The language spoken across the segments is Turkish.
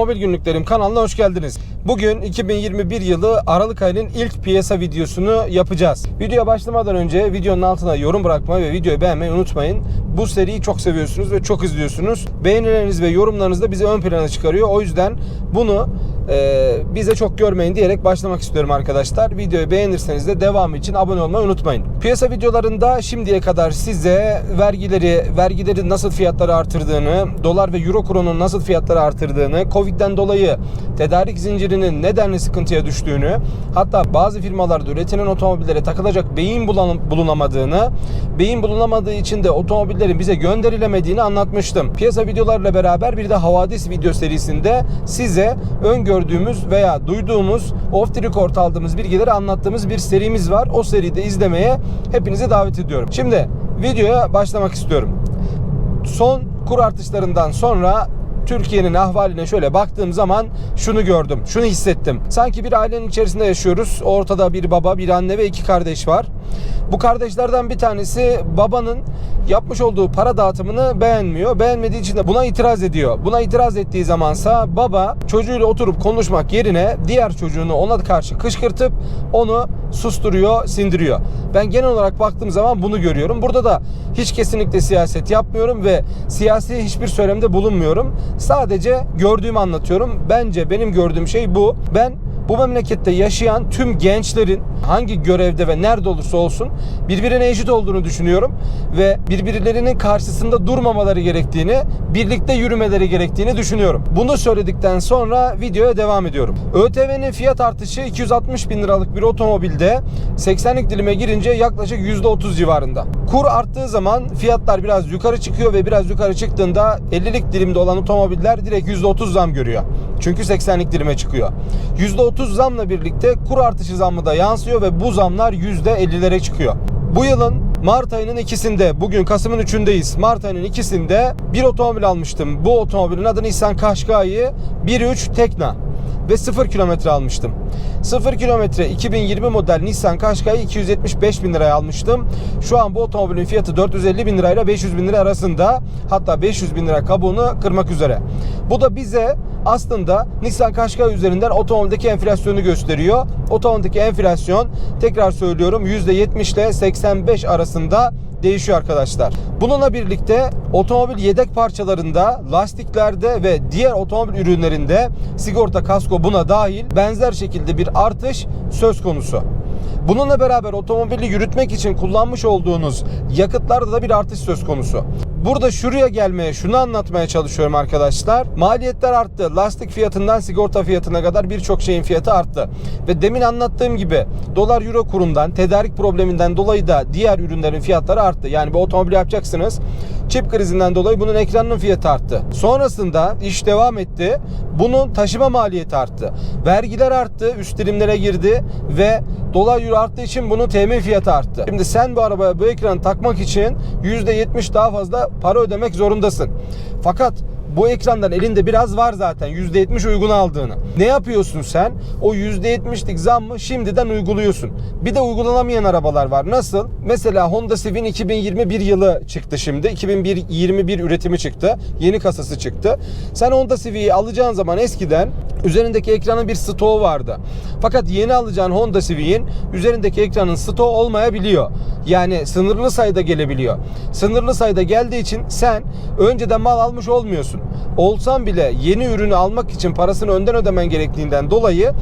Mobil Günlüklerim kanalına hoş geldiniz. Bugün 2021 yılı Aralık ayının ilk piyasa videosunu yapacağız. Videoya başlamadan önce videonun altına yorum bırakmayı ve videoyu beğenmeyi unutmayın. Bu seriyi çok seviyorsunuz ve çok izliyorsunuz. Beğenileriniz ve yorumlarınız da bizi ön plana çıkarıyor. O yüzden bunu e, bize çok görmeyin diyerek başlamak istiyorum arkadaşlar. Videoyu beğenirseniz de devamı için abone olmayı unutmayın. Piyasa videolarında şimdiye kadar size vergileri, vergilerin nasıl fiyatları artırdığını, dolar ve euro kurunun nasıl fiyatları artırdığını, Covid'den dolayı tedarik zincirinin nedenli sıkıntıya düştüğünü, hatta bazı firmalarda üretilen otomobillere takılacak beyin bulunamadığını, beyin bulunamadığı için de otomobillerin bize gönderilemediğini anlatmıştım. Piyasa videolarıyla beraber bir de havadis video serisinde size öngördüğümüz veya duyduğumuz off the record aldığımız bilgileri anlattığımız bir serimiz var. O seriyi de izlemeye hepinizi davet ediyorum. Şimdi videoya başlamak istiyorum. Son kur artışlarından sonra Türkiye'nin ahvaline şöyle baktığım zaman şunu gördüm, şunu hissettim. Sanki bir ailenin içerisinde yaşıyoruz. Ortada bir baba, bir anne ve iki kardeş var. Bu kardeşlerden bir tanesi babanın yapmış olduğu para dağıtımını beğenmiyor. Beğenmediği için de buna itiraz ediyor. Buna itiraz ettiği zamansa baba çocuğuyla oturup konuşmak yerine diğer çocuğunu ona karşı kışkırtıp onu susturuyor, sindiriyor. Ben genel olarak baktığım zaman bunu görüyorum. Burada da hiç kesinlikle siyaset yapmıyorum ve siyasi hiçbir söylemde bulunmuyorum. Sadece gördüğümü anlatıyorum. Bence benim gördüğüm şey bu. Ben bu memlekette yaşayan tüm gençlerin hangi görevde ve nerede olursa olsun birbirine eşit olduğunu düşünüyorum ve birbirlerinin karşısında durmamaları gerektiğini, birlikte yürümeleri gerektiğini düşünüyorum. Bunu söyledikten sonra videoya devam ediyorum. ÖTV'nin fiyat artışı 260 bin liralık bir otomobilde 80'lik dilime girince yaklaşık %30 civarında. Kur arttığı zaman fiyatlar biraz yukarı çıkıyor ve biraz yukarı çıktığında 50'lik dilimde olan otomobiller direkt %30 zam görüyor. Çünkü 80'lik dilime çıkıyor. %30 zamla birlikte kur artışı zammı da yansıyor ve bu zamlar %50'lere çıkıyor. Bu yılın Mart ayının ikisinde, bugün Kasım'ın üçündeyiz. Mart ayının ikisinde bir otomobil almıştım. Bu otomobilin adı Nissan Qashqai 1.3 Tekna ve 0 kilometre almıştım. 0 kilometre 2020 model Nissan Qashqai 275 bin liraya almıştım. Şu an bu otomobilin fiyatı 450 bin lirayla 500 bin lira arasında. Hatta 500 bin lira kabuğunu kırmak üzere. Bu da bize aslında Nissan Qashqai üzerinden otomobildeki enflasyonu gösteriyor. Otomobildeki enflasyon tekrar söylüyorum %70 ile 85 arasında değişiyor arkadaşlar. Bununla birlikte otomobil yedek parçalarında, lastiklerde ve diğer otomobil ürünlerinde sigorta kasko buna dahil benzer şekilde bir artış söz konusu. Bununla beraber otomobili yürütmek için kullanmış olduğunuz yakıtlarda da bir artış söz konusu. Burada şuraya gelmeye, şunu anlatmaya çalışıyorum arkadaşlar. Maliyetler arttı. Lastik fiyatından sigorta fiyatına kadar birçok şeyin fiyatı arttı. Ve demin anlattığım gibi dolar euro kurundan, tedarik probleminden dolayı da diğer ürünlerin fiyatları arttı. Yani bir otomobil yapacaksınız. Çip krizinden dolayı bunun ekranının fiyatı arttı. Sonrasında iş devam etti. Bunun taşıma maliyeti arttı. Vergiler arttı, üst dilimlere girdi ve dolar euro arttığı için bunun temin fiyatı arttı. Şimdi sen bu arabaya bu ekranı takmak için %70 daha fazla para ödemek zorundasın. Fakat bu ekrandan elinde biraz var zaten %70 uygun aldığını. Ne yapıyorsun sen? O %70'lik zammı şimdiden uyguluyorsun. Bir de uygulanamayan arabalar var. Nasıl? Mesela Honda Civic 2021 yılı çıktı şimdi. 2021 üretimi çıktı. Yeni kasası çıktı. Sen Honda Civic'i alacağın zaman eskiden üzerindeki ekranın bir stoğu vardı. Fakat yeni alacağın Honda Civic'in üzerindeki ekranın stoğu olmayabiliyor. Yani sınırlı sayıda gelebiliyor. Sınırlı sayıda geldiği için sen önceden mal almış olmuyorsun. Olsan bile yeni ürünü almak için parasını önden ödemen gerektiğinden dolayı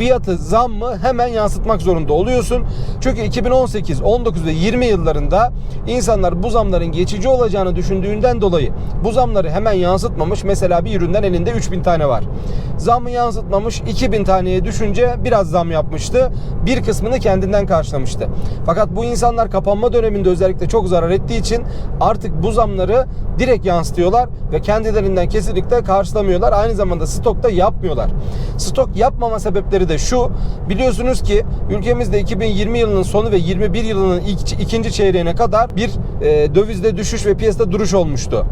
fiyatı zammı hemen yansıtmak zorunda oluyorsun. Çünkü 2018, 19 ve 20 yıllarında insanlar bu zamların geçici olacağını düşündüğünden dolayı bu zamları hemen yansıtmamış. Mesela bir üründen elinde 3000 tane var. Zammı yansıtmamış 2000 taneye düşünce biraz zam yapmıştı. Bir kısmını kendinden karşılamıştı. Fakat bu insanlar kapanma döneminde özellikle çok zarar ettiği için artık bu zamları direkt yansıtıyorlar ve kendilerinden kesinlikle karşılamıyorlar. Aynı zamanda stokta yapmıyorlar. Stok yapmama sebepleri de şu. Biliyorsunuz ki ülkemizde 2020 yılının sonu ve 21 yılının ilk, ikinci çeyreğine kadar bir e, dövizde düşüş ve piyasada duruş olmuştu.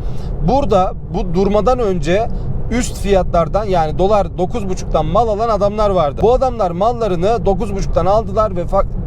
Burada bu durmadan önce üst fiyatlardan yani dolar 9.5'tan mal alan adamlar vardı. Bu adamlar mallarını 9.5'tan aldılar ve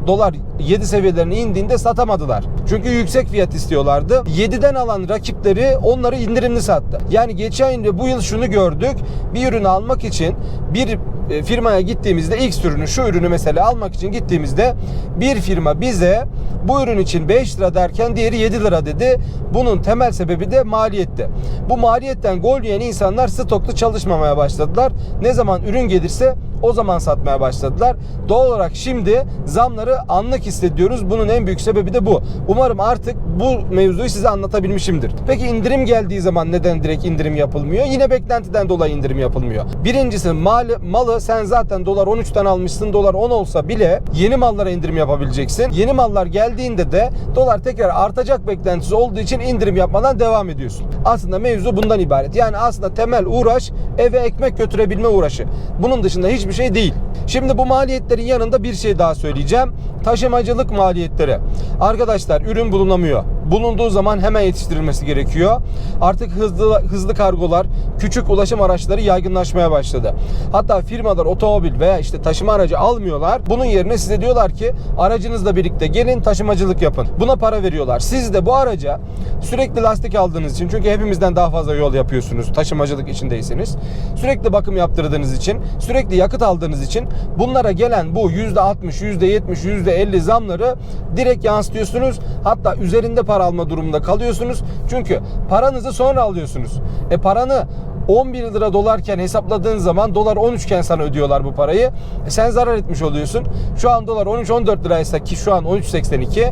dolar 7 seviyelerine indiğinde satamadılar. Çünkü yüksek fiyat istiyorlardı. 7'den alan rakipleri onları indirimli sattı. Yani geçen yıl bu yıl şunu gördük. Bir ürünü almak için bir e, firmaya gittiğimizde X ürünü şu ürünü mesela almak için gittiğimizde bir firma bize bu ürün için 5 lira derken diğeri 7 lira dedi. Bunun temel sebebi de maliyetti. Bu maliyetten gol yiyen insanlar stoklu çalışmamaya başladılar. Ne zaman ürün gelirse o zaman satmaya başladılar. Doğal olarak şimdi zamları anlık hissediyoruz. Bunun en büyük sebebi de bu. Umarım artık bu mevzuyu size anlatabilmişimdir. Peki indirim geldiği zaman neden direkt indirim yapılmıyor? Yine beklentiden dolayı indirim yapılmıyor. Birincisi mal, malı sen zaten dolar 13'ten almışsın. Dolar 10 olsa bile yeni mallara indirim yapabileceksin. Yeni mallar geldiğinde de dolar tekrar artacak beklentisi olduğu için indirim yapmadan devam ediyorsun. Aslında mevzu bundan ibaret. Yani aslında temel uğraş eve ekmek götürebilme uğraşı. Bunun dışında hiçbir şey değil. Şimdi bu maliyetlerin yanında bir şey daha söyleyeceğim. Taşımacılık maliyetleri. Arkadaşlar ürün bulunamıyor. Bulunduğu zaman hemen yetiştirilmesi gerekiyor. Artık hızlı hızlı kargolar, küçük ulaşım araçları yaygınlaşmaya başladı. Hatta firmalar otomobil veya işte taşıma aracı almıyorlar. Bunun yerine size diyorlar ki aracınızla birlikte gelin taşımacılık yapın. Buna para veriyorlar. Siz de bu araca sürekli lastik aldığınız için çünkü hepimizden daha fazla yol yapıyorsunuz taşımacılık içindeyseniz. Sürekli bakım yaptırdığınız için, sürekli yakıt aldığınız için bunlara gelen bu %60, %70, %50 zamları direkt yansıtıyorsunuz. Hatta üzerinde para alma durumunda kalıyorsunuz. Çünkü paranızı sonra alıyorsunuz. E paranı 11 lira dolarken hesapladığın zaman dolar 13 iken sana ödüyorlar bu parayı. E sen zarar etmiş oluyorsun. Şu an dolar 13-14 liraysa ki şu an 13.82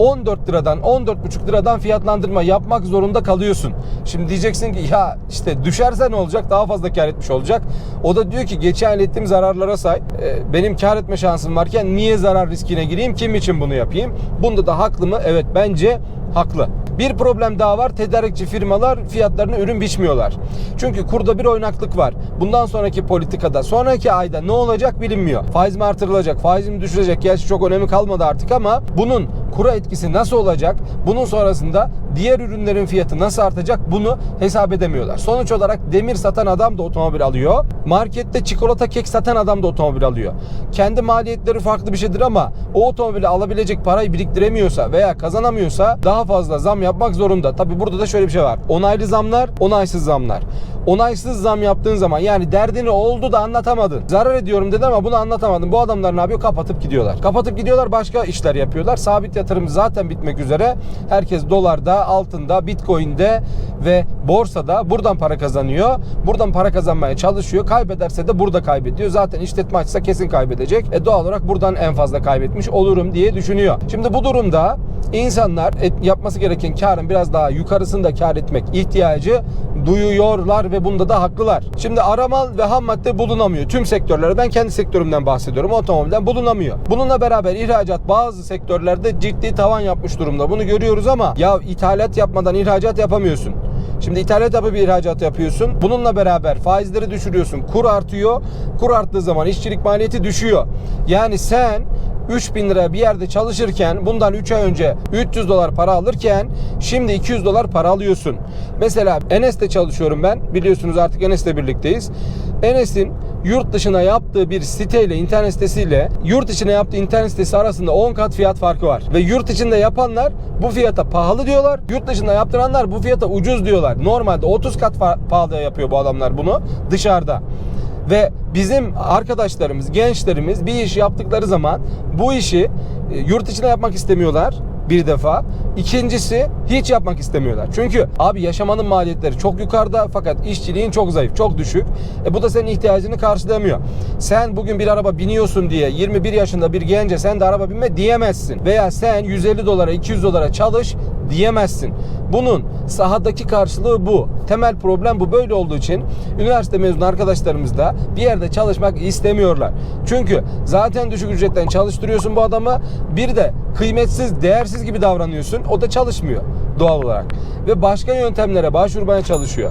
14 liradan 14,5 liradan fiyatlandırma yapmak zorunda kalıyorsun. Şimdi diyeceksin ki ya işte düşerse ne olacak? Daha fazla kar etmiş olacak. O da diyor ki geçen ettiğim zararlara say. Ee, benim kar etme şansım varken niye zarar riskine gireyim? Kim için bunu yapayım? Bunda da haklı mı? Evet bence haklı. Bir problem daha var. Tedarikçi firmalar fiyatlarını ürün biçmiyorlar. Çünkü kurda bir oynaklık var. Bundan sonraki politikada, sonraki ayda ne olacak bilinmiyor. Faiz mi artırılacak, faiz mi düşürecek? Gerçi çok önemi kalmadı artık ama bunun kura etkisi nasıl olacak? Bunun sonrasında diğer ürünlerin fiyatı nasıl artacak? Bunu hesap edemiyorlar. Sonuç olarak demir satan adam da otomobil alıyor. Markette çikolata kek satan adam da otomobil alıyor. Kendi maliyetleri farklı bir şeydir ama o otomobili alabilecek parayı biriktiremiyorsa veya kazanamıyorsa daha fazla zam yapmak zorunda. Tabi burada da şöyle bir şey var. Onaylı zamlar, onaysız zamlar. Onaysız zam yaptığın zaman yani derdini oldu da anlatamadın. Zarar ediyorum dedi ama bunu anlatamadın. Bu adamlar ne yapıyor? Kapatıp gidiyorlar. Kapatıp gidiyorlar başka işler yapıyorlar. Sabit yatırım zaten bitmek üzere. Herkes dolarda, altında, bitcoin'de ve borsada buradan para kazanıyor. Buradan para kazanmaya çalışıyor. Kaybederse de burada kaybediyor. Zaten işletme açsa kesin kaybedecek. E doğal olarak buradan en fazla kaybetmiş olurum diye düşünüyor. Şimdi bu durumda insanlar yapması gereken karın biraz daha yukarısında kar etmek ihtiyacı duyuyorlar ve bunda da haklılar. Şimdi aramal ve ham madde bulunamıyor. Tüm sektörlerde ben kendi sektörümden bahsediyorum. Otomobilden bulunamıyor. Bununla beraber ihracat bazı sektörlerde ciddi tavan yapmış durumda. Bunu görüyoruz ama ya ithalat yapmadan ihracat yapamıyorsun. Şimdi ithalat yapıp ihracat yapıyorsun. Bununla beraber faizleri düşürüyorsun. Kur artıyor. Kur arttığı zaman işçilik maliyeti düşüyor. Yani sen 3000 lira bir yerde çalışırken bundan 3 ay önce 300 dolar para alırken şimdi 200 dolar para alıyorsun. Mesela Enes'te çalışıyorum ben. Biliyorsunuz artık Enes'le birlikteyiz. Enes'in yurt dışına yaptığı bir siteyle internet sitesiyle yurt içine yaptığı internet sitesi arasında 10 kat fiyat farkı var. Ve yurt içinde yapanlar bu fiyata pahalı diyorlar. Yurt dışında yaptıranlar bu fiyata ucuz diyorlar. Normalde 30 kat fa- pahalı yapıyor bu adamlar bunu dışarıda. Ve bizim arkadaşlarımız, gençlerimiz bir iş yaptıkları zaman bu işi e, yurt içinde yapmak istemiyorlar bir defa. İkincisi hiç yapmak istemiyorlar. Çünkü abi yaşamanın maliyetleri çok yukarıda fakat işçiliğin çok zayıf, çok düşük. E bu da senin ihtiyacını karşılamıyor. Sen bugün bir araba biniyorsun diye 21 yaşında bir gence sen de araba binme diyemezsin. Veya sen 150 dolara 200 dolara çalış diyemezsin. Bunun sahadaki karşılığı bu. Temel problem bu böyle olduğu için üniversite mezunu arkadaşlarımız da bir yerde çalışmak istemiyorlar. Çünkü zaten düşük ücretten çalıştırıyorsun bu adamı. Bir de kıymetsiz, değersiz gibi davranıyorsun. O da çalışmıyor doğal olarak. Ve başka yöntemlere başvurmaya çalışıyor.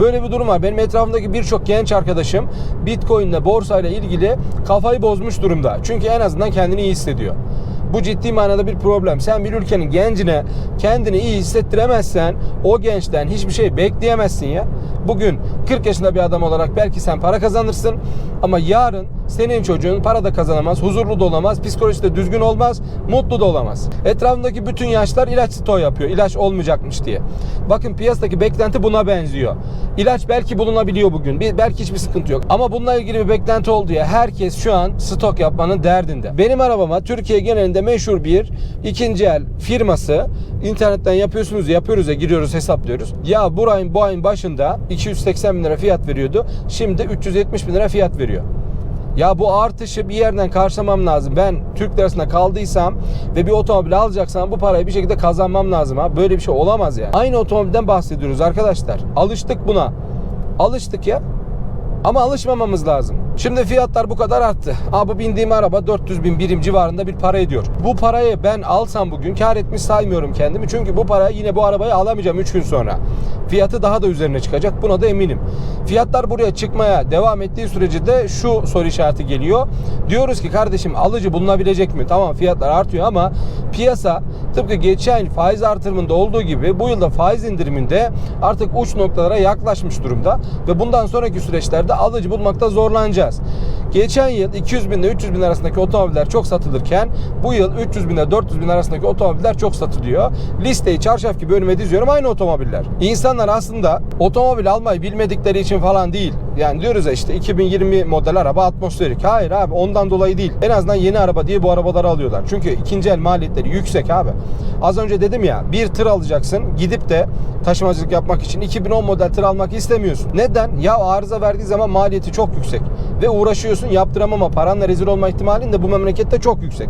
Böyle bir durum var. Benim etrafımdaki birçok genç arkadaşım Bitcoin ile borsayla ilgili kafayı bozmuş durumda. Çünkü en azından kendini iyi hissediyor. Bu ciddi manada bir problem. Sen bir ülkenin gencine kendini iyi hissettiremezsen o gençten hiçbir şey bekleyemezsin ya. Bugün 40 yaşında bir adam olarak belki sen para kazanırsın ama yarın senin çocuğun para da kazanamaz, huzurlu da olamaz, psikolojisi de düzgün olmaz, mutlu da olamaz. Etrafındaki bütün yaşlar ilaç stoğu yapıyor. ilaç olmayacakmış diye. Bakın piyasadaki beklenti buna benziyor. İlaç belki bulunabiliyor bugün. Belki hiçbir sıkıntı yok. Ama bununla ilgili bir beklenti oldu diye herkes şu an stok yapmanın derdinde. Benim arabama Türkiye genelinde meşhur bir ikinci el firması internetten yapıyorsunuz yapıyoruz ya giriyoruz hesaplıyoruz. Ya bu ayın bu ayın başında 280 bin lira fiyat veriyordu. Şimdi 370 bin lira fiyat veriyor. Ya bu artışı bir yerden karşılamam lazım. Ben Türk lirasında kaldıysam ve bir otomobil alacaksam bu parayı bir şekilde kazanmam lazım ha. Böyle bir şey olamaz ya. Aynı otomobilden bahsediyoruz arkadaşlar. Alıştık buna. Alıştık ya. Ama alışmamamız lazım. Şimdi fiyatlar bu kadar arttı. Aa, bu bindiğim araba 400 bin birim civarında bir para ediyor. Bu parayı ben alsam bugün kar etmiş saymıyorum kendimi. Çünkü bu parayı yine bu arabayı alamayacağım 3 gün sonra. Fiyatı daha da üzerine çıkacak. Buna da eminim. Fiyatlar buraya çıkmaya devam ettiği sürece de şu soru işareti geliyor. Diyoruz ki kardeşim alıcı bulunabilecek mi? Tamam fiyatlar artıyor ama piyasa tıpkı geçen faiz artırımında olduğu gibi bu yılda faiz indiriminde artık uç noktalara yaklaşmış durumda ve bundan sonraki süreçlerde alıcı bulmakta zorlanacağız. Geçen yıl 200 bin ile 300 bin arasındaki otomobiller çok satılırken bu yıl 300 bin ile 400 bin arasındaki otomobiller çok satılıyor. Listeyi çarşaf gibi önüme diziyorum aynı otomobiller. İnsanlar aslında otomobil almayı bilmedikleri için falan değil. Yani diyoruz ya işte 2020 model araba atmosferik. Hayır abi ondan dolayı değil. En azından yeni araba diye bu arabaları alıyorlar. Çünkü ikinci el maliyetleri yüksek abi. Az önce dedim ya bir tır alacaksın gidip de taşımacılık yapmak için 2010 model tır almak istemiyorsun. Neden? Ya arıza verdiği zaman maliyeti çok yüksek. Ve uğraşıyorsun yaptıramama paranla rezil olma ihtimalin de bu memlekette çok yüksek.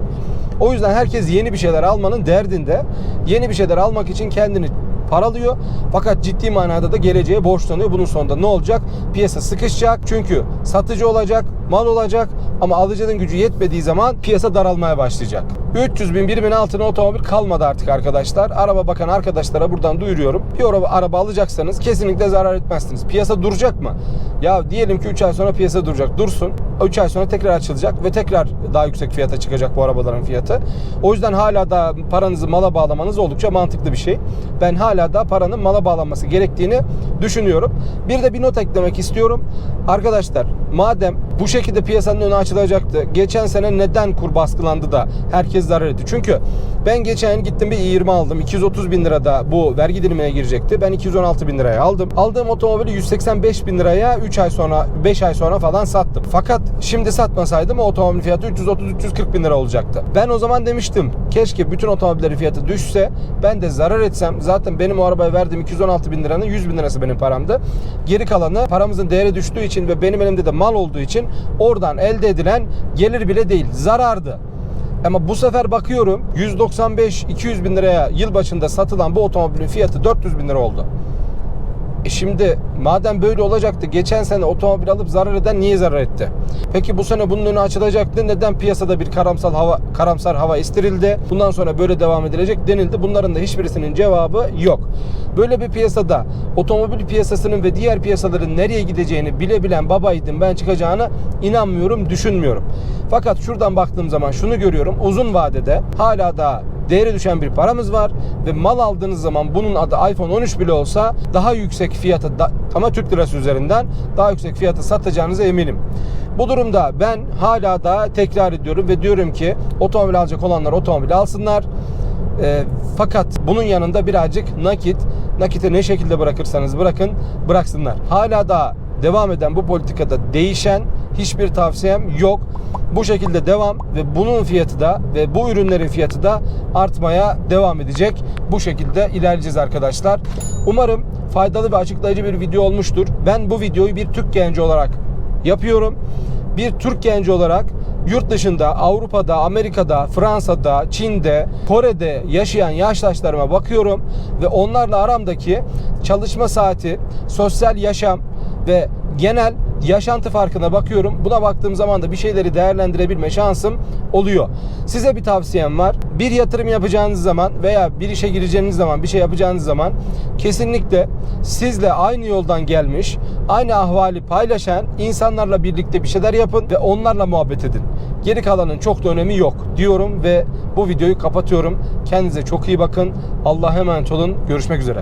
O yüzden herkes yeni bir şeyler almanın derdinde. Yeni bir şeyler almak için kendini paralıyor. Fakat ciddi manada da geleceğe borçlanıyor. Bunun sonunda ne olacak? Piyasa sıkışacak. Çünkü satıcı olacak, mal olacak ama alıcının gücü yetmediği zaman piyasa daralmaya başlayacak. 300 bin birimin altına otomobil kalmadı artık arkadaşlar. Araba bakan arkadaşlara buradan duyuruyorum. Bir araba, araba alacaksanız kesinlikle zarar etmezsiniz. Piyasa duracak mı? Ya diyelim ki 3 ay sonra piyasa duracak. Dursun. 3 ay sonra tekrar açılacak ve tekrar daha yüksek fiyata çıkacak bu arabaların fiyatı. O yüzden hala da paranızı mala bağlamanız oldukça mantıklı bir şey. Ben hala da paranın mala bağlanması gerektiğini düşünüyorum. Bir de bir not eklemek istiyorum. Arkadaşlar madem bu şekilde piyasanın önü açılacaktı. Geçen sene neden kur baskılandı da herkes zarar etti? Çünkü ben geçen gittim bir i20 aldım. 230 bin lirada bu vergi dilimine girecekti. Ben 216 bin liraya aldım. Aldığım otomobili 185 bin liraya 3 ay sonra 5 ay sonra falan sattım. Fakat şimdi satmasaydım o otomobil fiyatı 330-340 bin lira olacaktı. Ben o zaman demiştim keşke bütün otomobillerin fiyatı düşse ben de zarar etsem zaten benim o arabaya verdiğim 216 bin liranın 100 bin lirası benim paramdı. Geri kalanı paramızın değeri düştüğü için ve benim elimde de mal olduğu için oradan elde edilen gelir bile değil zarardı. Ama bu sefer bakıyorum 195-200 bin liraya yıl başında satılan bu otomobilin fiyatı 400 bin lira oldu. E şimdi madem böyle olacaktı geçen sene otomobil alıp zarar eden niye zarar etti? Peki bu sene bunun önü açılacaktı. Neden piyasada bir karamsal hava karamsar hava estirildi? Bundan sonra böyle devam edilecek denildi. Bunların da hiçbirisinin cevabı yok. Böyle bir piyasada otomobil piyasasının ve diğer piyasaların nereye gideceğini bilebilen babaydım ben çıkacağını inanmıyorum, düşünmüyorum. Fakat şuradan baktığım zaman şunu görüyorum. Uzun vadede hala da değeri düşen bir paramız var ve mal aldığınız zaman bunun adı iPhone 13 bile olsa daha yüksek fiyata da, ama Türk lirası üzerinden daha yüksek fiyata satacağınıza eminim. Bu durumda ben hala da tekrar ediyorum ve diyorum ki otomobil alacak olanlar otomobil alsınlar. E, fakat bunun yanında birazcık nakit, nakite ne şekilde bırakırsanız bırakın, bıraksınlar. Hala da devam eden bu politikada değişen hiçbir tavsiyem yok. Bu şekilde devam ve bunun fiyatı da ve bu ürünlerin fiyatı da artmaya devam edecek. Bu şekilde ilerleyeceğiz arkadaşlar. Umarım faydalı ve açıklayıcı bir video olmuştur. Ben bu videoyu bir Türk genci olarak yapıyorum. Bir Türk genci olarak yurt dışında, Avrupa'da, Amerika'da, Fransa'da, Çin'de, Kore'de yaşayan yaştaşlarıma bakıyorum ve onlarla aramdaki çalışma saati, sosyal yaşam ve genel yaşantı farkına bakıyorum. Buna baktığım zaman da bir şeyleri değerlendirebilme şansım oluyor. Size bir tavsiyem var. Bir yatırım yapacağınız zaman veya bir işe gireceğiniz zaman, bir şey yapacağınız zaman kesinlikle sizle aynı yoldan gelmiş, aynı ahvali paylaşan insanlarla birlikte bir şeyler yapın ve onlarla muhabbet edin. Geri kalanın çok da önemi yok diyorum ve bu videoyu kapatıyorum. Kendinize çok iyi bakın. Allah'a emanet olun. Görüşmek üzere.